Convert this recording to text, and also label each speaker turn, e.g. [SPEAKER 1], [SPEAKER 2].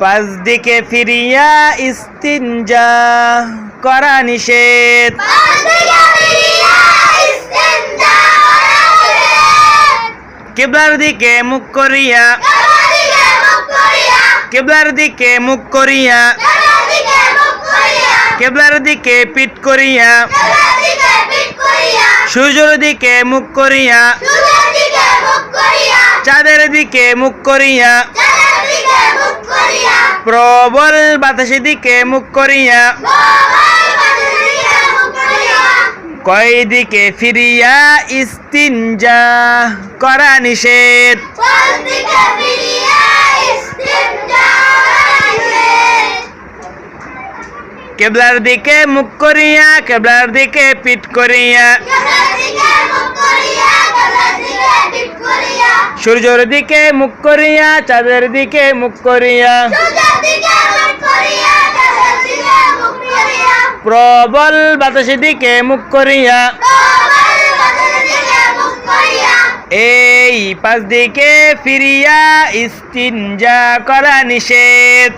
[SPEAKER 1] পাঁচ দিকে ফিরিয়া ইস্তিনজা করা নিষেধ। কেবলার দিকে মুখ করিয়া। কেবলার দিকে মুখ করিয়া। কেবলার দিকে পিট করিয়া। সূর্যের দিকে মুখ করিয়া। চাঁদের দিকে মুখ করিয়া। প্রবল বাতাসের দিকে মুখ করিয়া। কয় দিকে ফিরিয়া ইস্তিনজা করা নিষেধ? কেবলার দিকে মুখ করিয়া কেবলার দিকে পিট করিয়া সূর্যের দিকে মুখ করিয়া চাঁদের দিকে মুখ করিয়া। প্রবল বাতাসের দিকে মুখ করিয়া। এই পাঁচ দিকে ফিরিয়া ইস্তিনজা করা নিষেধ।